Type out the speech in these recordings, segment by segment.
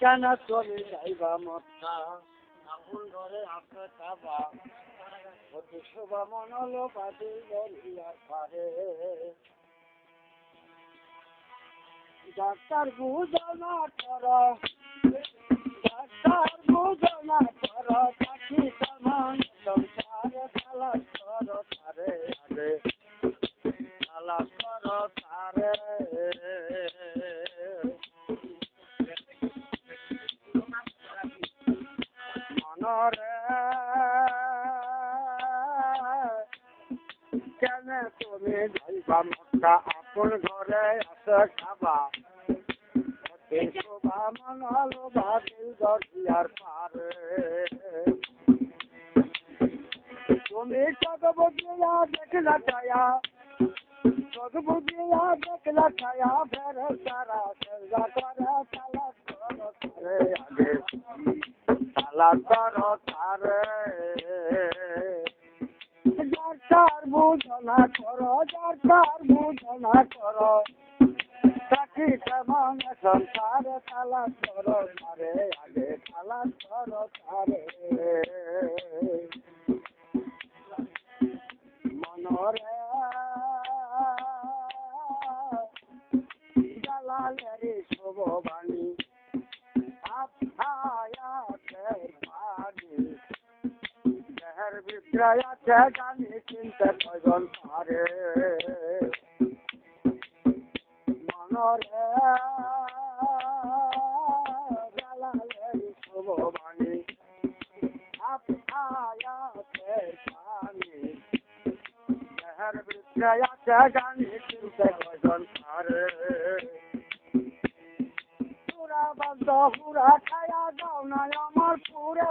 কেন চলে যাইবা মক্কা আপন ঘরে আপনি খাবা অতি শোভা মনলো বাদে দরিয়ার পারে। ডাক্তার কর ডাক্তার কর সমান সংসারে কর তারে কর তারে মনরে কেন তুমি যাইবা মক্কা আপন ঘরে আছে খাবা শোভা মনল বাদিল দরিয়ার পারে তুমি চোখ বুঝিয়া দেখলা ছায়া চোখ বুঝিয়া দেখলা ছায়া ফের সারা সেজা করে চালা করো তারে আগে চালা করো তারে যার বুঝনা করো যার বুঝনা করো। চাকরি কেমন সংসারে তালা করো তারে আগে তালা করো তারে মনরে জালালেরি শুভ বিক্রয় আছে জানি চিনতে কজন পারে। মনরে জালালেরি শুভ বাণী আপায়াতে বাণী দেহের বিক্রয় আছে জানি চিনতে কজন পারে। পুরা বন্ধ পুরা খায়া দাও না আমার পুরে।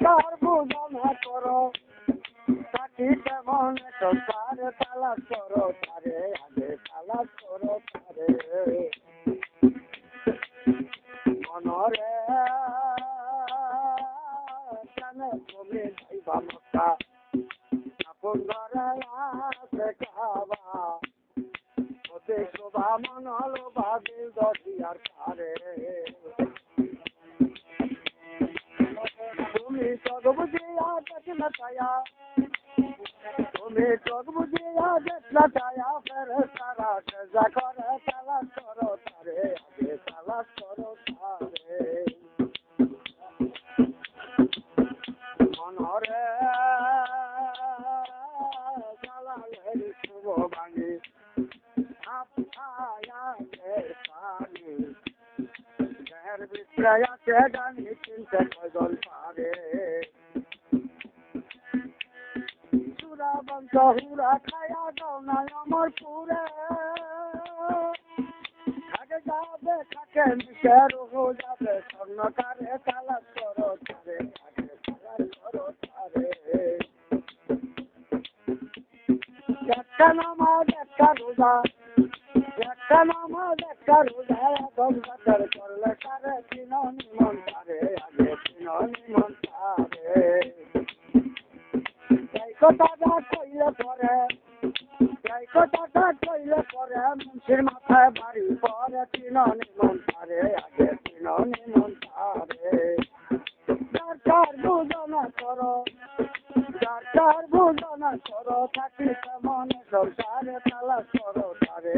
করো দরকার বুঝনা করো তাকে কেমন সংসার তালাশ করো, তারে আগে তালাশ করো, তারে। মনরে কেন তুমি যাইবা মক্কা। আপন ঘরে আছে কাবা। ওতে শোভা মন হলো বাদিল দশিয়ার পারে বুঝিয়া দেখলা ছায়া তুমি চোখ বুঝিয়া দেখলা ছায়া ফের সারা সেজা করে তালাশ করো তারে, আগে তালাশ করো তারে। মনরে জালালের শুভ বাণী আপায়াতের পানি। দেহের বিক্রয় আছে জানি চিনতে কজন পারে। সুরা বংশ হুরা খায়া না আমার পুরে। আগে যাবে খাকে নিচে রহু যাবে, স্বর্ণকারে তালাশ করো তারে একটা নামাজ, একটা রোজা, একটা নামাজ, একটা রোজা এখন বাজার করলে তারে চিন নিমন তারে, আগে চিন নিমন তারে। কইলে পরে এই কথাটা কইলে পরে, মুন্সির মাথায় বাড়ি পরে চিন নিমন তারে আগে চিন নিমন চার চার বুঝনা করো চার বুঝনা করো থাকি কেমন সংসারে তালাশ করো তারে